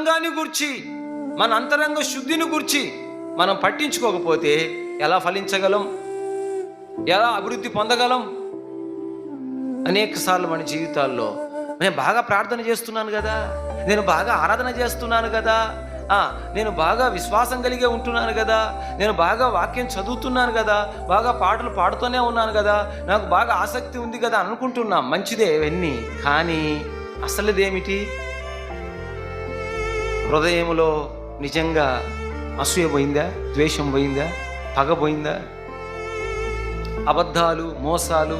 అంతరంగాన్ని గుర్చి మన అంతరంగ శుద్ధిని గుర్చి మనం పట్టించుకోకపోతే ఎలా ఫలించగలం? ఎలా అభివృద్ధి పొందగలం? అనేకసార్లు మన జీవితాల్లో నేను బాగా ప్రార్థన చేస్తున్నాను కదా నేను బాగా ఆరాధన చేస్తున్నాను కదా నేను బాగా విశ్వాసం కలిగే ఉంటున్నాను కదా నేను బాగా వాక్యం చదువుతున్నాను కదా బాగా పాటలు పాడుతూనే ఉన్నాను కదా నాకు బాగా ఆసక్తి ఉంది కదా అనుకుంటున్నాం. మంచిదే ఇవన్నీ. కానీ అసలుదేమిటి? హృదయంలో నిజంగా అసూయ పోయిందా? ద్వేషం పోయిందా? పగ పోయిందా? అబద్ధాలు మోసాలు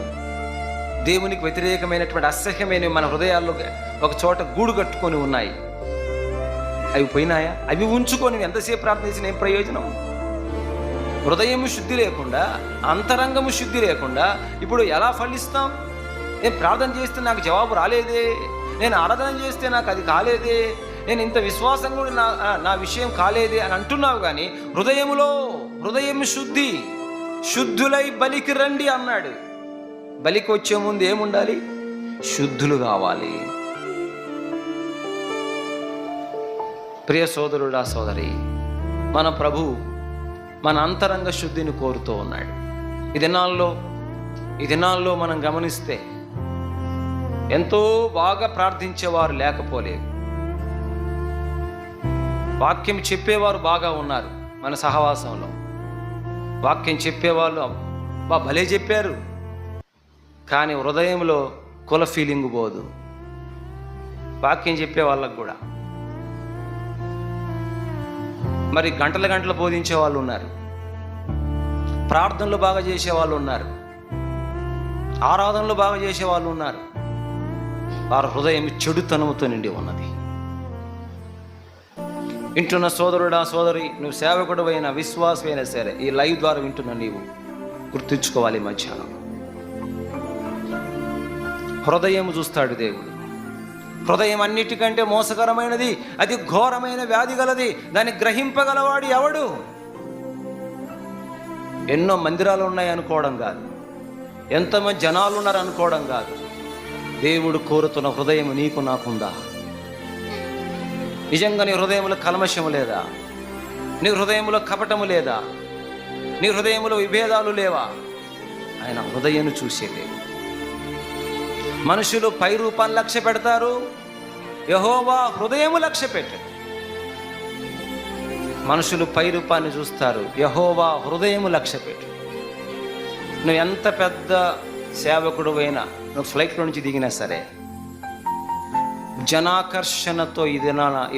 దేవునికి వ్యతిరేకమైనటువంటి అసహ్యమైనవి మన హృదయాల్లో ఒక చోట గూడు కట్టుకొని ఉన్నాయి. అవి పోయినాయా? అవి ఉంచుకొని ఎంతసేపు ప్రార్థన చేసిన ఏం ప్రయోజనం? హృదయము శుద్ధి లేకుండా అంతరంగము శుద్ధి లేకుండా ఇప్పుడు ఎలా ఫలిస్తాం? నేను ప్రార్థన చేస్తే నాకు జవాబు రాలేదే. నేను ఆరాధన చేస్తే నాకు అది కాలేదే. నేను ఇంత విశ్వాసం కూడా నా నా విషయం కాలేదే అని అంటున్నావు కానీ హృదయములో హృదయం శుద్ధి శుద్ధులై బలికి రండి అన్నాడు. బలికి వచ్చే ముందు ఏముండాలి? శుద్ధులు కావాలి. ప్రియ సోదరుడా సోదరి మన ప్రభు మన అంతరంగ శుద్ధిని కోరుతూ ఉన్నాడు. ఈ దినాల్లో ఈ దినాల్లో మనం గమనిస్తే ఎంతో బాగా ప్రార్థించేవారు లేకపోలేదు. వాక్యం చెప్పేవారు బాగా ఉన్నారు మన సహవాసంలో. వాక్యం చెప్పేవాళ్ళు బా భలే చెప్పారు. కానీ హృదయంలో కుల ఫీలింగ్ పోదు. వాక్యం చెప్పే వాళ్ళకు కూడా. మరి గంటల గంటలు బోధించే వాళ్ళు ఉన్నారు. ప్రార్థనలు బాగా చేసే వాళ్ళు ఉన్నారు. ఆరాధనలు బాగా చేసే వాళ్ళు ఉన్నారు. వారి హృదయం చెడుతనముతో నిండి ఉన్నది. వింటున్న సోదరుడా సోదరి నువ్వు సేవకుడు అయిన విశ్వాసమైనా సరే ఈ లైవ్ ద్వారా వింటున్న నీవు గుర్తుంచుకోవాలి ఈ మధ్యాహ్నం హృదయం చూస్తాడు దేవుడు. హృదయం అన్నిటికంటే మోసకరమైనది అది ఘోరమైన వ్యాధి గలది దాన్ని గ్రహింపగలవాడు ఎవడు? ఎన్నో మందిరాలు ఉన్నాయి అనుకోవడం కాదు ఎంతమంది జనాలు ఉన్నారు అనుకోవడం కాదు. దేవుడు కోరుతున్న హృదయం నీకు నాకుందా? నిజంగా నీ హృదయంలో కల్మషము లేదా? నీ హృదయంలో కపటము లేదా? నీ హృదయంలో విభేదాలు లేవా? ఆయన హృదయాన్ని చూసే మనుషులు పై రూపాన్ని లక్ష్య పెడతారు యహోవా హృదయము లక్ష్య పెట్టాడు మనుషులు పై రూపాన్ని చూస్తారు యహోవా హృదయము లక్ష్య పెట్టు. నువ్వు ఎంత పెద్ద సేవకుడు అయినా నువ్వు ఫ్లైట్లో నుంచి దిగినా సరే జనాకర్షణతో ఇది నా